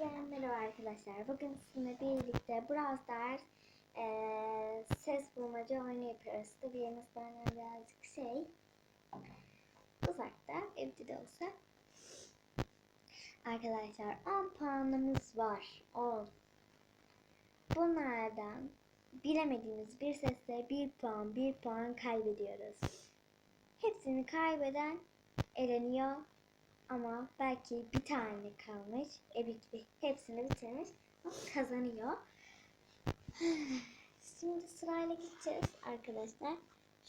Merhaba arkadaşlar. Bugün sizinle birlikte Brawl Stars eee, ses bulmaca oyunu yapıyoruz. Yunus benden birazcık şey uzakta evde de olsa. Arkadaşlar 10 puanımız var. 10. Bunlardan bilemediğimiz bir sesle 1 puan 1 puan kaybediyoruz. Hepsini kaybeden eleniyor. Ama belki bir tane kalmış. E bitti. Hepsini bitirmiş. O kazanıyor. Şimdi sırayla gideceğiz arkadaşlar.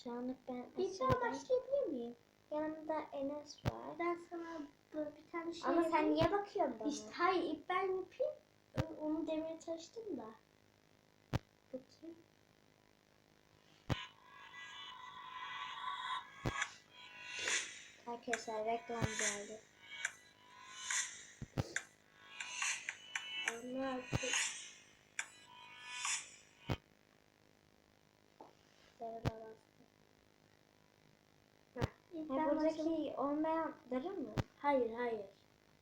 Şu anlık ben Bir aşağıdan- başlayabilir miyim? Yanımda Enes var. Ben sana böyle bir tane şey Ama sen yapayım. niye bakıyorsun bana? İşte hayır ilk ben yapayım. Onu demeye çalıştım da. Bakayım. Arkadaşlar reklam geldi. Ha, buradaki olmayanları mı? Hayır hayır.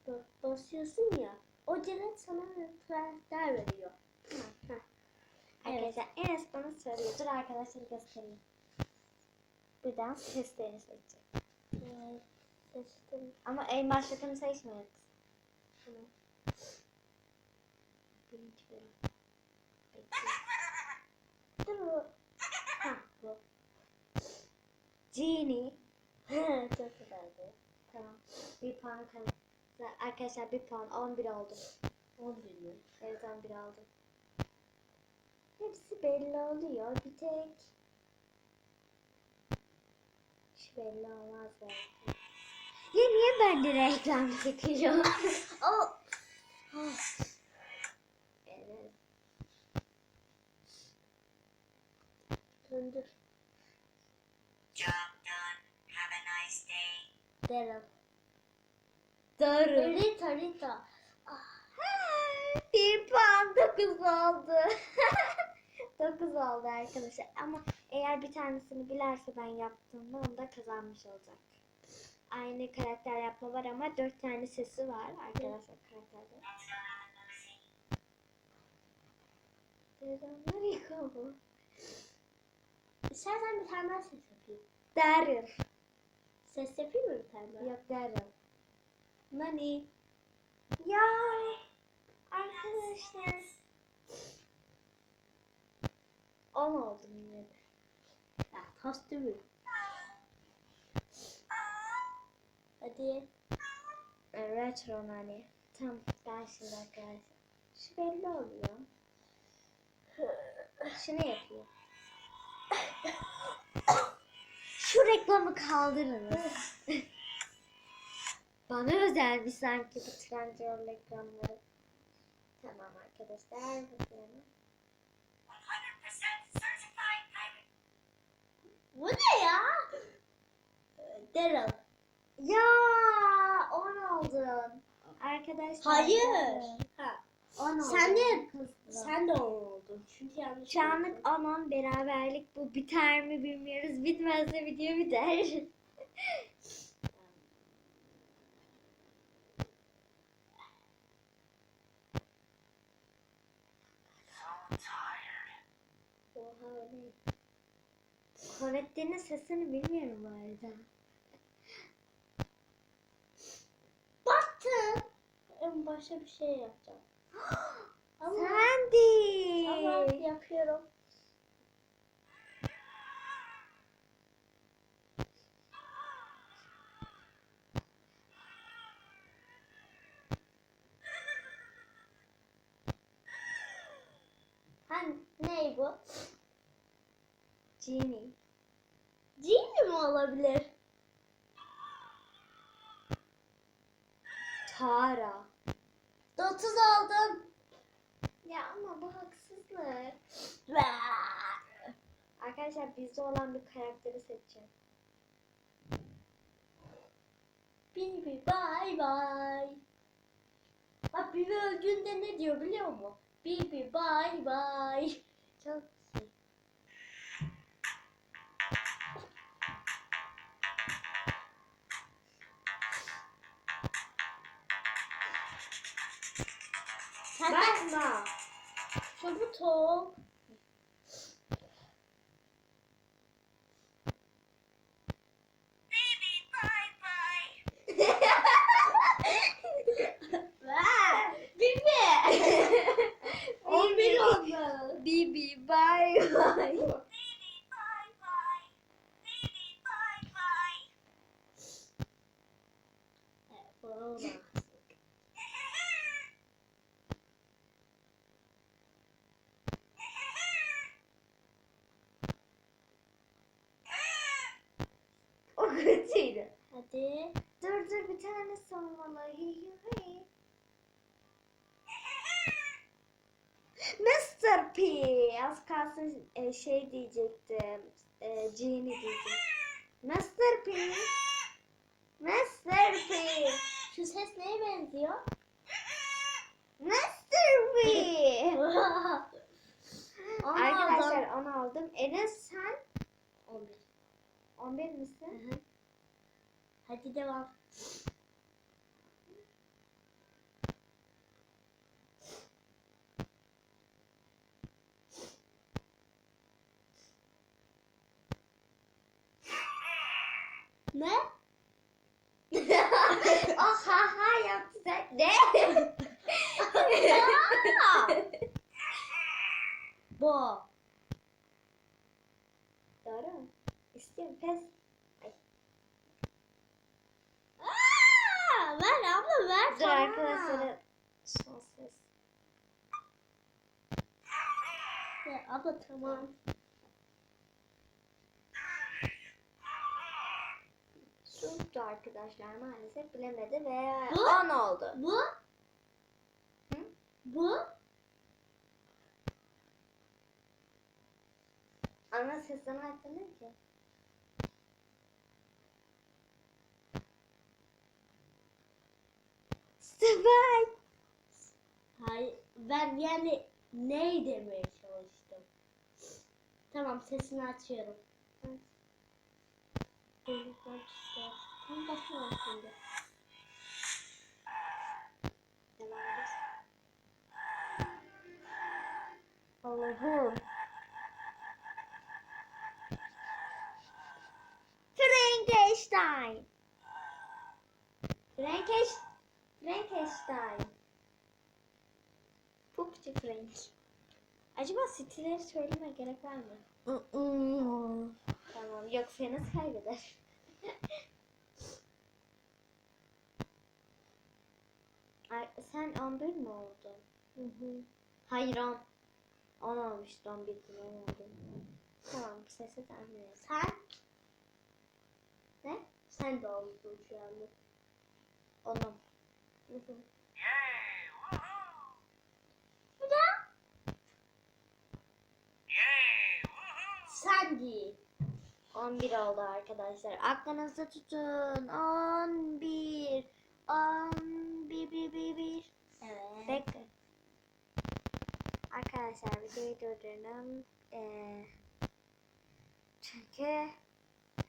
Bak basıyorsun ya. O direkt sana transfer veriyor. Hı. Heh. Arkadaşlar Enes bana söylüyor. Dur arkadaşlar göstereyim. Buradan seslerini seçecek. Evet. Seçtim. Ama en başladığını seçmiyoruz. Tamam. Bekle. Dur bu. Genie. Çok güzeldi. Tamam. Bir puan kaldı. Arkadaşlar bir puan. 11 oldu. 11 mi? Evet 11 oldu. Hepsi belli oluyor. Bir tek şu belli olmaz belki. Ya niye bende reklam çıkıyor? O. evet. Döndür. Job done. Have a nice day. Daryl. Doğru. Rita Rita. Bir puan 9 oldu. 9 oldu arkadaşlar. Ama eğer bir tanesini bilerse ben yaptığımda onda kazanmış olacak. Aynı karakter yapma var ama 4 tane sesi var arkadaşlar karakterde. Yıkamı. İstersen bir tane daha ses yapayım. Daryl. Ses yapayım mı bir tane daha? Yok Daryl. Nani? Ya arkadaşlar. 10 oldum yine de. Ya kostümü. Hadi. Retro nani. Tamam ben şimdi arkadaşlar. Şu belli oluyor. Şunu yapayım. Şu reklamı kaldırınız. Bana özelmiş sanki bu Trendyol reklamları. Tamam arkadaşlar. Bakıyorum. 100% certified pirate. Bu ne ya? Daryl. Ya 10 oldun. Arkadaşlar. Hayır. Ha. 10 oldun. Sen de sen de on oldun. Çünkü yanlış. Anlık 10-10 beraberlik bu biter mi bilmiyoruz. Bitmezse video biter. Kovette'nin sesini bilmiyorum bu arada. Battı. En başa bir şey yapacağım. Sandy. ama yapıyorum. Hani ne bu? Genie. Genie mi olabilir? Tara. 30 oldum. Bu haksızlık. Arkadaşlar bizde olan bir karakteri seçeceğim. Bibi bay bay. Bak Bibi öldüğünde ne diyor biliyor musun? Bibi bay bay. Çok Hadi. Dur dur bir tane hi. Mr. P. Az kalsın e, şey diyecektim. E, Genie diyecektim. Mr. P. Mr. P. Şu ses neye benziyor? Mr. P. Onu Arkadaşlar aldım. onu aldım. Enes sen 11. 11 misin? Hadi devam. Ne? oh ha ha yaptı sen. Ne? Bu. Doğru mu? İstiyorum pes. Aa, ver abla ver. Dur sana. arkadaşlar. Son ses. Tamam. Sustu arkadaşlar maalesef bilemedi ve Bu? 10 oldu. Bu? Hı? Bu? Ama sesini açtın ki. Spike. Hayır. Ben yani demeye çalıştım. Tamam sesini açıyorum. Tam başına şimdi. Allah'ım. Frankenstein. Frankenstein. Frankenstein. Pupçu Frank. Acaba stilleri söyleme gerek var mı? Tamam yoksa Enes kaybeder. Ay, sen 11 mi oldun? Hı hı. Hayır 10. 10 olmuştu 11 bin 10 oldu. Tamam bu sesi tahmin et. Sen? Ne? Sen de oldun şu anda. 10'um. Hı hı. Sen değil. 11 oldu arkadaşlar. Aklınızda tutun. 11. 11 bir bir bir. Evet. Bekle. Arkadaşlar videoyu durdurdum. Ee, çünkü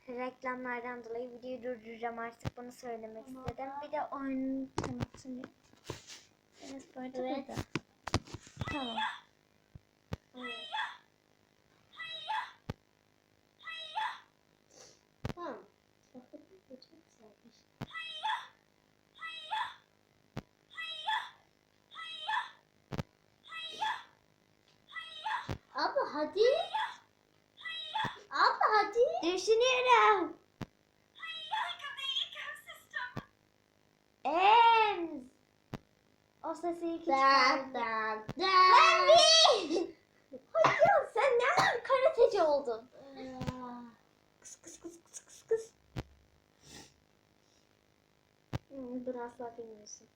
reklamlardan dolayı videoyu durduracağım artık bunu söylemek Tamam. istedim. Bir de oyun tanıtımı. Enes burada Evet. Tamam. Evet. O sesi ilk çıkardı. Ben. Hayır sen nereden karateci oldun? Kıs kıs kıs kıs kıs kıs. Hmm, bunu asla bilmiyorsun.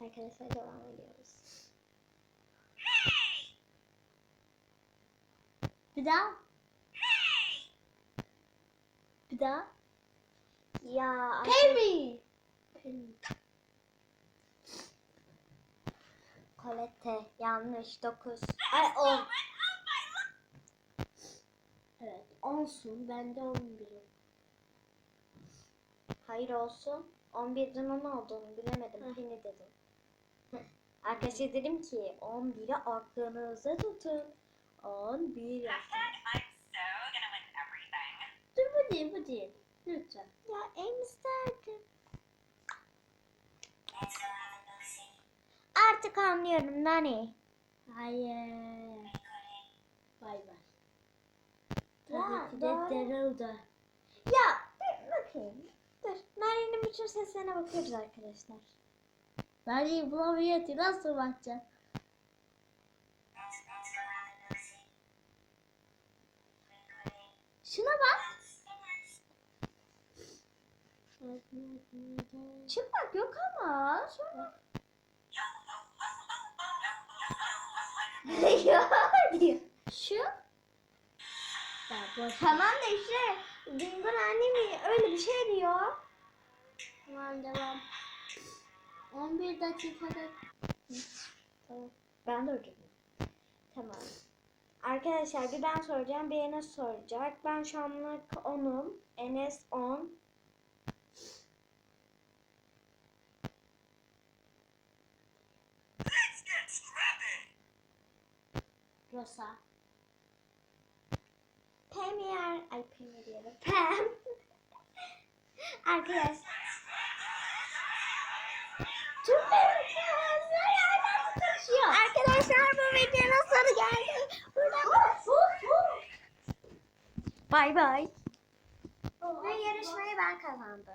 Arkadaşlar devam ediyoruz. Bir daha. Bir daha. Artık- Penny. Penny. Colette yanlış 9. Ay 10. Evet. Onsun. Ben de on birim. Hayır olsun. 11'den 10 olduğunu bilemedim. Penny dedim. Arkadaşlar dedim ki 11'i aklınızda tutun. 11 yaptım. Dur bu değil bu değil. Lütfen. Ya en isterdim. Artık anlıyorum Nani. Hayır. Bay bay. Ya, Tabii ki de. Daryl'da. Ya bir bakayım. Dur. Nani'nin bütün seslerine bakıyoruz arkadaşlar. Ben iyi bulamıyor nasıl bakacağım? Şuna bak. Çıplak yok ama. Sonra... ya diyor. Şu. Ya. Tamam da işte Bingo annemi öyle bir şey diyor. Tamam devam. 11 dakikada Tamam. Ben de öyle Tamam. Arkadaşlar bir ben soracağım, bir Enes soracak. Ben şu anlık 10'um. Enes 10. Rosa. Premier, ay Premier diyorum. Pam. Arkadaşlar. Çok arkadaşlar yerden tutuşuyor. Arkadaşlar bu videonun sonu geldi. Buradan Bay bay. Ve yarışmayı ben kazandım.